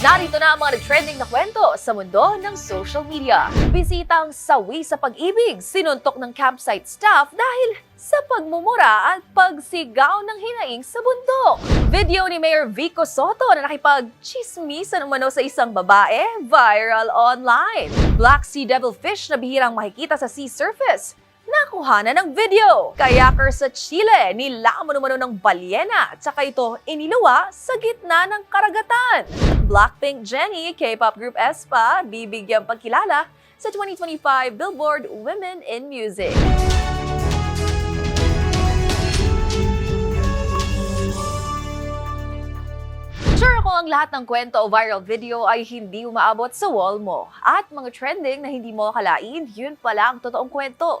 Narito na ang mga trending na kwento sa mundo ng social media. Bisitang sawi sa pag-ibig, sinuntok ng campsite staff dahil sa pagmumura at pagsigaw ng hinaing sa bundok. Video ni Mayor Vico Soto na nakipag-chismisan umano sa isang babae, viral online. Black Sea Devilfish na bihirang makikita sa sea surface nakuha na ng video. Kayaker sa Chile, nilamon umano ng balyena at saka ito iniluwa sa gitna ng karagatan. Blackpink Jennie, K-pop group aespa, bibigyang pagkilala sa 2025 Billboard Women in Music. Sure ang lahat ng kwento o viral video ay hindi umaabot sa wall mo. At mga trending na hindi mo akalain, yun pala ang totoong kwento.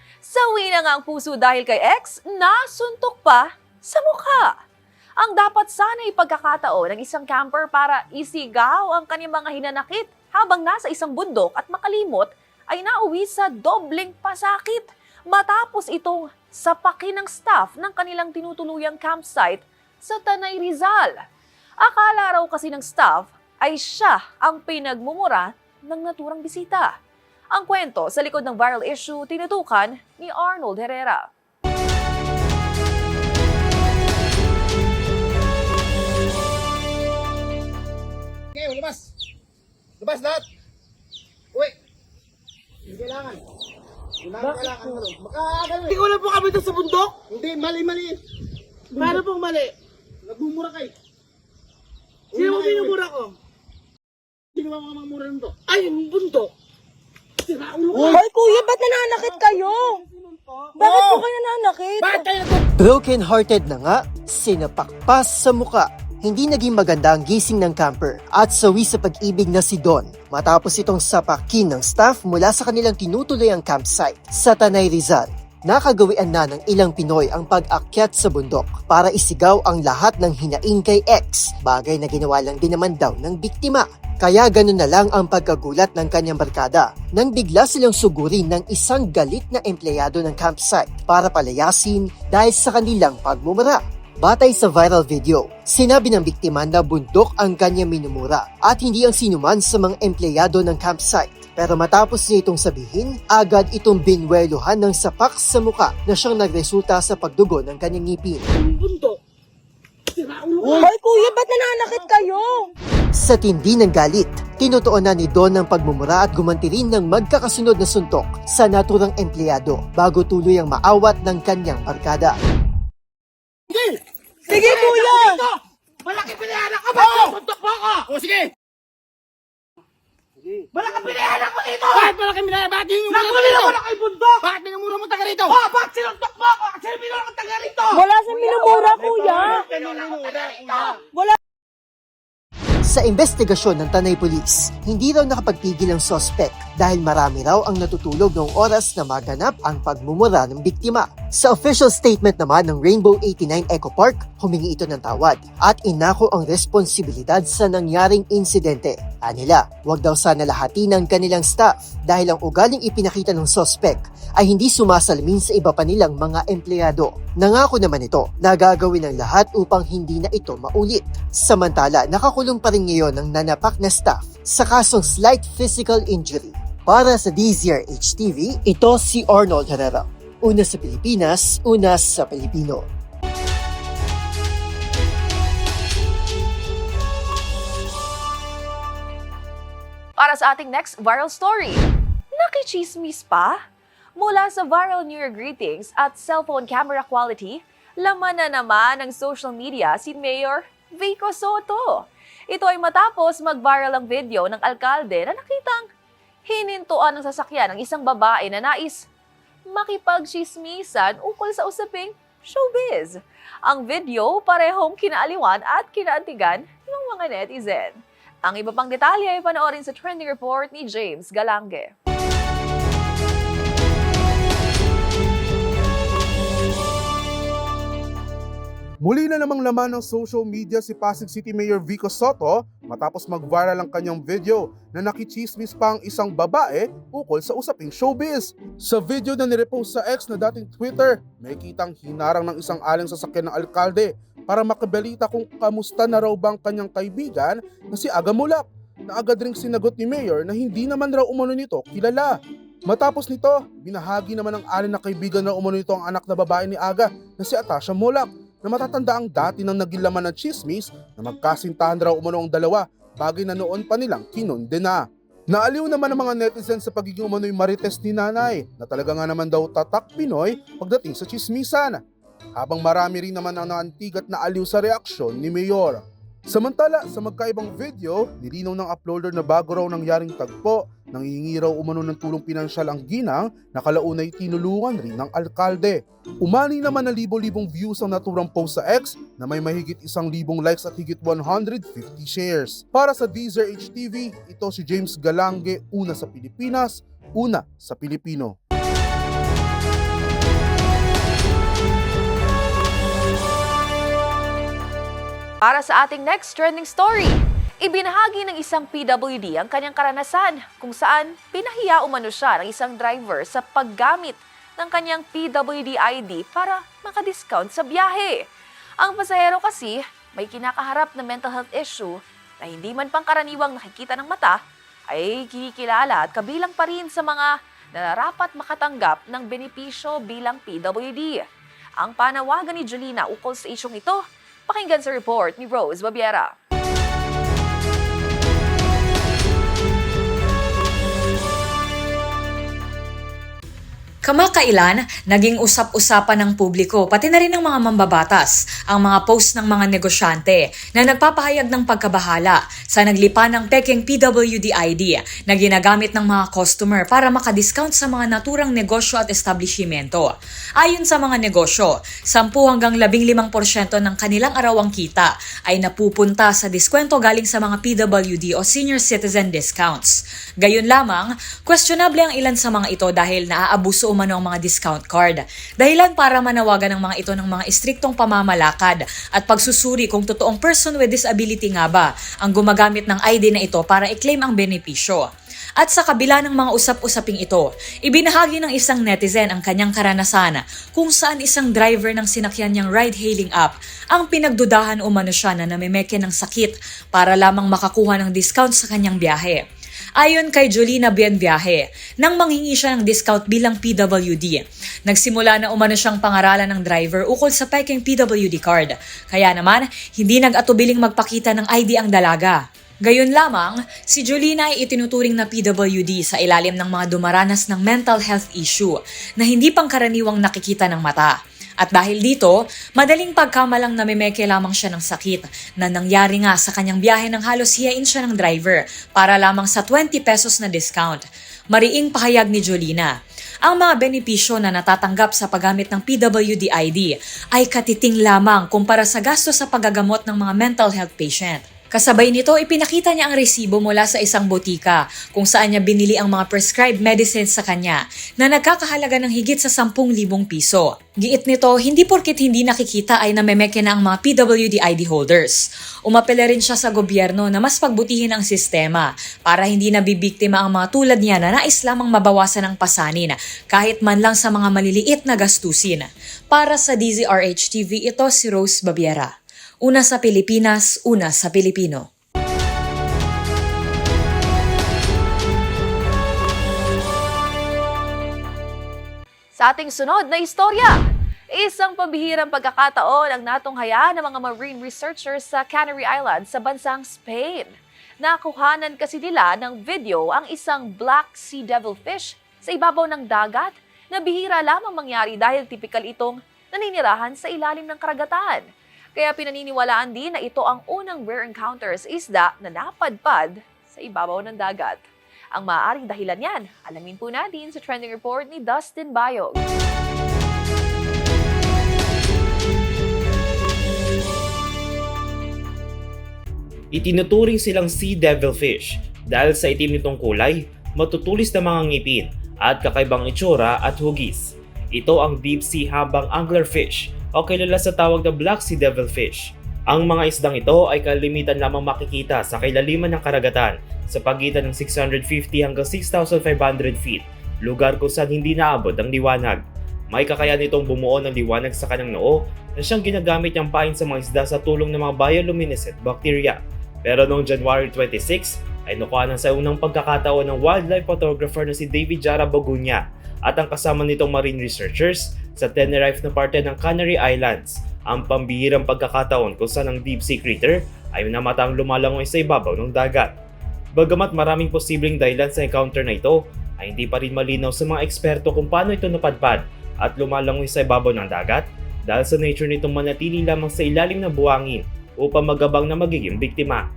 Sawi na nga ang puso dahil kay ex, nasuntok pa sa mukha. Ang dapat sana ipagkakataon ng isang camper para isigaw ang kanyang mga hinanakit habang nasa isang bundok at makalimot ay nauwi sa dobleng pasakit matapos itong sapakin ng staff ng kanilang tinutuluyang campsite sa Tanay Rizal. Akala raw kasi ng staff ay siya ang pinagmumura ng naturang bisita. Ang kwento sa likod ng viral issue tinutukan ni Arnold Herrera. Okay, lumabas. Lumabas lahat. Uy. Hindi kailangan. Hindi namin kailangan. Makakagaling. Hindi ko lang po kami doon sa bundok. Hindi, mali, mali. Paano pong mali? Nagmumura kayo. Sino mo binumura ko? Sino ba mga mamura nito? Ay, yung bundok. Sira ulo ko. Hoy kuya, ba't nananakit kayo? Bakit po kayo nananakit? Broken-hearted na nga, sinapakpas sa muka. Hindi naging maganda ang gising ng camper at sawi sa pag-ibig na si Don matapos itong sapakin ng staff mula sa kanilang tinutuloy ang campsite sa Tanay Rizal. Nakagawian na ng ilang Pinoy ang pag-akyat sa bundok para isigaw ang lahat ng hinaing kay ex, bagay na ginawa lang din naman daw ng biktima. Kaya ganun na lang ang pagkagulat ng kanyang barkada nang bigla silang sugurin ng isang galit na empleyado ng campsite para palayasin dahil sa kanilang pagmumura. Batay sa viral video, sinabi ng biktima na bundok ang kanyang minumura at hindi ang sinuman sa mga empleyado ng campsite. Pero matapos niya itong sabihin, agad itong binweluhan ng sapak sa muka na siyang nagresulta sa pagdugo ng kanyang ngipin. Bundok. Sira ulo ko. Hoy kuya, ba't nananakit kayo? Sa tindi ng galit, tinutuon na ni Don ng pagmumura at gumanti rin ng magkakasunod na suntok sa naturang empleyado bago tuloy ang maawat ng kanyang barkada. Sige kuya! Dito! Malaki pinayaran ka ba? Oh! Bundok mo ako! O sige. Malaki pinayaran ko dito! Bakit malaki minaya? Bakit yung mura Nakuli na wala kay bundok! Bakit minumura mo taga rito? Oh, bakit sinuntok mo ako? Kasi binura ka taga rito! Wala sa minumura kuya! Minumura, kuya. Wala Sa investigasyon ng Tanay Police, hindi raw nakapagpigil ang sospek dahil marami raw ang natutulog noong oras na maganap ang pagmumura ng biktima. Sa official statement naman ng Rainbow 89 Eco Park, humingi ito ng tawad at inako ang responsibilidad sa nangyaring insidente. Anila, wag daw sana lahati ng kanilang staff dahil ang ugaling ipinakita ng sospek ay hindi sumasalamin sa iba pa nilang mga empleyado. Nangako naman ito na gagawin ang lahat upang hindi na ito maulit. Samantala, nakakulong pa rin ngayon ang nanapak na staff sa kasong slight physical injury. Para sa DZRH TV, ito si Arnold Herrera. Una sa Pilipinas, una sa Pilipino. Para sa ating next viral story, nakichismis pa? Mula sa viral New Year greetings at cellphone camera quality, laman na naman ng social media si Mayor Vico Soto. Ito ay matapos mag-viral ang video ng alkalde na nakitang hinintuan ng sasakyan ng isang babae na nais makipagchismisan ukol sa usaping showbiz. Ang video parehong kinaaliwan at kinaantigan ng mga netizen. Ang iba pang detalye ay panoorin sa trending report ni James Galange. Muli na namang laman ng social media si Pasig City Mayor Vico Soto matapos mag-viral ang kanyang video na nakichismis pa ang isang babae ukol sa usaping showbiz. Sa video na nirepost sa ex na dating Twitter, may kitang hinarang ng isang aling sasakyan ng alkalde para makabalita kung kamusta na raw bang kanyang kaibigan na si Aga Mulak na agad ring sinagot ni Mayor na hindi naman raw umano nito kilala. Matapos nito, binahagi naman ng alin na kaibigan na umano nito ang anak na babae ni Aga na si Atasha Mulak na matatanda ang dati nang naging ng chismis na magkasintahan raw umano ang dalawa bagay na noon pa nilang kinonde na. Naaliw naman ang mga netizens sa pagiging umano'y marites ni nanay na talaga nga naman daw tatak Pinoy pagdating sa chismisan. Habang marami rin naman ang naantig at naaliw sa reaksyon ni Mayor. Samantala, sa magkaibang video, nilinaw ng uploader na bago raw nangyaring tagpo, nangingi raw umano ng tulong pinansyal ang ginang na kalaunay tinulungan rin ng alkalde. Umani naman na libo-libong views ang naturang post sa X na may mahigit isang libong likes at higit 150 shares. Para sa Deezer HTV, ito si James Galange, una sa Pilipinas, una sa Pilipino. Para sa ating next trending story, ibinahagi ng isang PWD ang kanyang karanasan kung saan pinahiya umano siya ng isang driver sa paggamit ng kanyang PWD ID para makadiscount sa biyahe. Ang pasahero kasi may kinakaharap na mental health issue na hindi man pangkaraniwang nakikita ng mata ay kinikilala at kabilang pa rin sa mga nararapat makatanggap ng benepisyo bilang PWD. Ang panawagan ni Jolina ukol sa isyong ito Pakinggan sa report ni Rose Babiera. Kamakailan, naging usap-usapan ng publiko, pati na rin ng mga mambabatas, ang mga post ng mga negosyante na nagpapahayag ng pagkabahala sa naglipa ng peking PWD ID na ginagamit ng mga customer para makadiscount sa mga naturang negosyo at establishmento. Ayon sa mga negosyo, 10 hanggang 15% ng kanilang arawang kita ay napupunta sa diskwento galing sa mga PWD o senior citizen discounts. Gayon lamang, questionable ang ilan sa mga ito dahil naaabuso umano ang mga discount card. Dahilan para manawagan ng mga ito ng mga istriktong pamamalakad at pagsusuri kung totoong person with disability nga ba ang gumagamit ng ID na ito para i-claim ang benepisyo. At sa kabila ng mga usap-usaping ito, ibinahagi ng isang netizen ang kanyang karanasan kung saan isang driver ng sinakyan niyang ride-hailing app ang pinagdudahan umano siya na namimeke ng sakit para lamang makakuha ng discount sa kanyang biyahe. Ayon kay Jolina Bienviaje, nang manghingi siya ng discount bilang PWD, nagsimula na umano siyang pangaralan ng driver ukol sa peking PWD card. Kaya naman, hindi nag-atubiling magpakita ng ID ang dalaga. Gayon lamang, si Jolina ay itinuturing na PWD sa ilalim ng mga dumaranas ng mental health issue na hindi pangkaraniwang nakikita ng mata. At dahil dito, madaling pagkamalang namimeke lamang siya ng sakit na nangyari nga sa kanyang biyahe ng halos hiyain siya ng driver para lamang sa 20 pesos na discount. Mariing pahayag ni Jolina. Ang mga benepisyo na natatanggap sa paggamit ng PWD ID ay katiting lamang kumpara sa gasto sa pagagamot ng mga mental health patient. Kasabay nito, ipinakita niya ang resibo mula sa isang botika kung saan niya binili ang mga prescribed medicines sa kanya na nagkakahalaga ng higit sa 10,000 piso. Giit nito, hindi porkit hindi nakikita ay namemeke na ang mga PWD ID holders. Umapela rin siya sa gobyerno na mas pagbutihin ang sistema para hindi nabibiktima ang mga tulad niya na nais lamang mabawasan ang pasanin kahit man lang sa mga maliliit na gastusin. Para sa DZRH TV, ito si Rose Babiera. Una sa Pilipinas, una sa Pilipino. Sa ating sunod na istorya, isang pambihirang pagkakataon ang natunghaya ng mga marine researchers sa Canary Islands sa bansang Spain. Nakuhanan kasi nila ng video ang isang black sea devilfish sa ibabaw ng dagat na bihira lamang mangyari dahil typical itong naninirahan sa ilalim ng karagatan. Kaya pinaniniwalaan din na ito ang unang rare encounters isda na napadpad sa ibabaw ng dagat. Ang maaaring dahilan yan, alamin po natin sa trending report ni Dustin Bayog. Itinuturing silang sea devilfish dahil sa itim nitong kulay, matutulis na mga ngipin at kakaibang itsura at hugis. Ito ang deep sea habang anglerfish o kilala sa tawag na black sea devilfish. Ang mga isdang ito ay kalimitan lamang makikita sa kailaliman ng karagatan sa pagitan ng 650 hanggang 6,500 feet, lugar kung saan hindi naabot ang liwanag. May kakayahan itong bumuo ng liwanag sa kanyang noo na siyang ginagamit niyang pain sa mga isda sa tulong ng mga bioluminescent bacteria. Pero noong January 26 ay nakuha sa unang pagkakataon ng wildlife photographer na si David Jara Bogunya at ang kasama nitong marine researchers sa Tenerife na parte ng Canary Islands. Ang pambihirang pagkakataon kung saan ang deep sea critter ay namatang lumalangoy sa ibabaw ng dagat. Bagamat maraming posibleng dahilan sa encounter na ito, ay hindi pa rin malinaw sa mga eksperto kung paano ito napadpad at lumalangoy sa ibabaw ng dagat dahil sa nature nitong manatili lamang sa ilalim ng buhangin upang magabang na magiging biktima.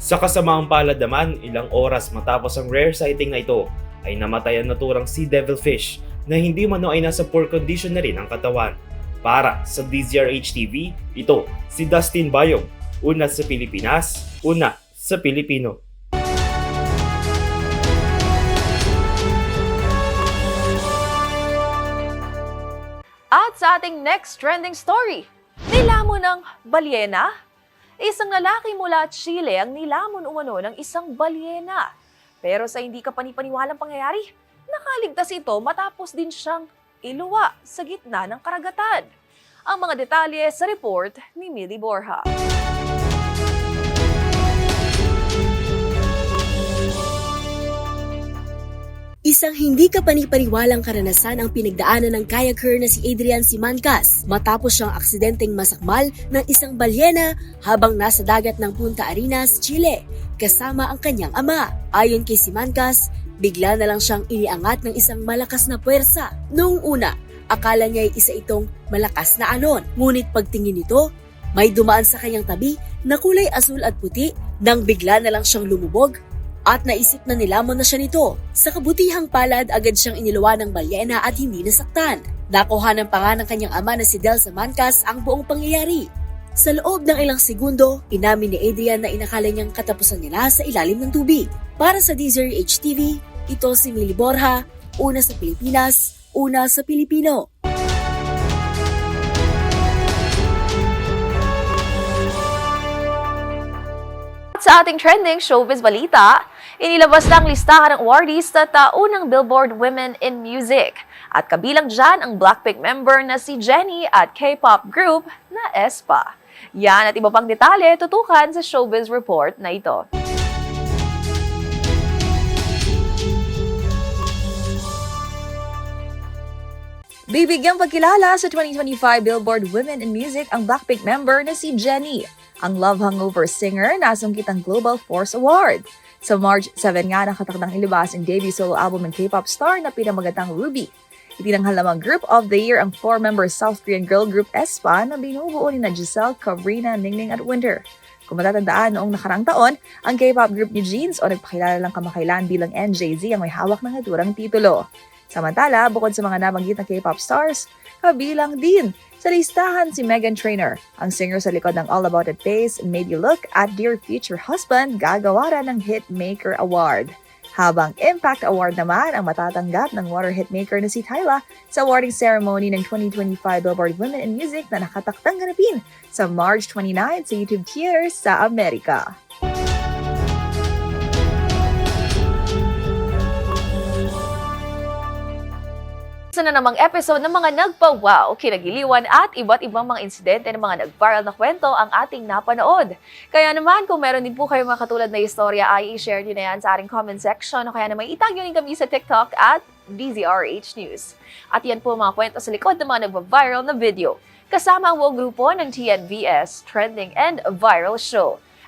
Sa kasamaang palad naman, ilang oras matapos ang rare sighting na ito, ay namatay ang naturang sea devilfish na hindi mano ay nasa poor condition na rin ang katawan. Para sa DZRH TV, ito si Dustin Bayog, una sa Pilipinas, una sa Pilipino. At sa ating next trending story, nilamon ng balyena? Isang lalaki mula Chile ang nilamon umano ng isang balyena. Pero sa hindi ka panipaniwalang pangyayari, nakaligtas ito matapos din siyang iluwa sa gitna ng karagatan. Ang mga detalye sa report ni Millie Borja. Isang hindi kapanipaniwalang karanasan ang pinagdaanan ng kayaker na si Adrian Simancas matapos siyang aksidenteng masakmal ng isang balyena habang nasa dagat ng Punta Arenas, Chile, kasama ang kanyang ama. Ayon kay Simancas, bigla na lang siyang iniangat ng isang malakas na puwersa. Noong una, akala niya ay isa itong malakas na alon. Ngunit pagtingin nito, may dumaan sa kanyang tabi na kulay asul at puti nang bigla na lang siyang lumubog at naisip na nilamon na siya nito. Sa kabutihang palad, agad siyang iniluwa ng balyena at hindi nasaktan. Nakuha ng panga ng kanyang ama na si Del Samancas ang buong pangyayari. Sa loob ng ilang segundo, inamin ni Adrian na inakala niyang katapusan niya na sa ilalim ng tubig. Para sa DZRH TV, ito si Millie Borja, una sa Pilipinas, una sa Pilipino. Sa ating trending showbiz balita, inilabas na ang listahan ng awardees sa taunang Billboard Women in Music. At kabilang dyan ang Blackpink member na si Jennie at K-pop group na aespa. Yan at iba pang detalye tutukan sa showbiz report na ito. Bibigyang pagkilala sa 2025 Billboard Women in Music ang Blackpink member na si Jennie. Ang Love Hangover singer nasungkit ang Global Force Award. Sa March 7 nga nakatakdang ilabas ang debut solo album ng K-pop star na pinamagatang Ruby. Itinanghal namang Group of the Year ang four-member South Korean girl group aespa na binubuo ni na Giselle, Kavrina, Ningning at Winter. Kung matatandaan noong nakarang taon, ang K-pop group ni Jeans o nagpakilala lang kamakailan bilang NJZ ang may hawak ng naturang titulo. Samantala, bukod sa mga nabanggit na K-pop stars, kabilang din sa listahan si Megan Trainor, ang singer sa likod ng All About It Bass, Made You Look at Dear Future Husband, gagawara ng Hitmaker Award. Habang Impact Award naman ang matatanggap ng water hitmaker na si Tyla sa awarding ceremony ng 2025 Billboard Women in Music na nakataktang ganapin sa March 29 sa YouTube Theaters sa Amerika. Sa na namang episode ng mga nagpa-wow, kinagiliwan at iba't ibang mga insidente ng mga nag-viral na kwento ang ating napanood. Kaya naman, kung meron din po kayo mga katulad na istorya, ay i-share nyo na yan sa ating comment section o kaya naman itag nyo rin kami sa TikTok at DZRH News. At yan po mga kwento sa likod ng mga nagpa-viral na video. Kasama ang buong grupo ng TNVS Trending and Viral Show.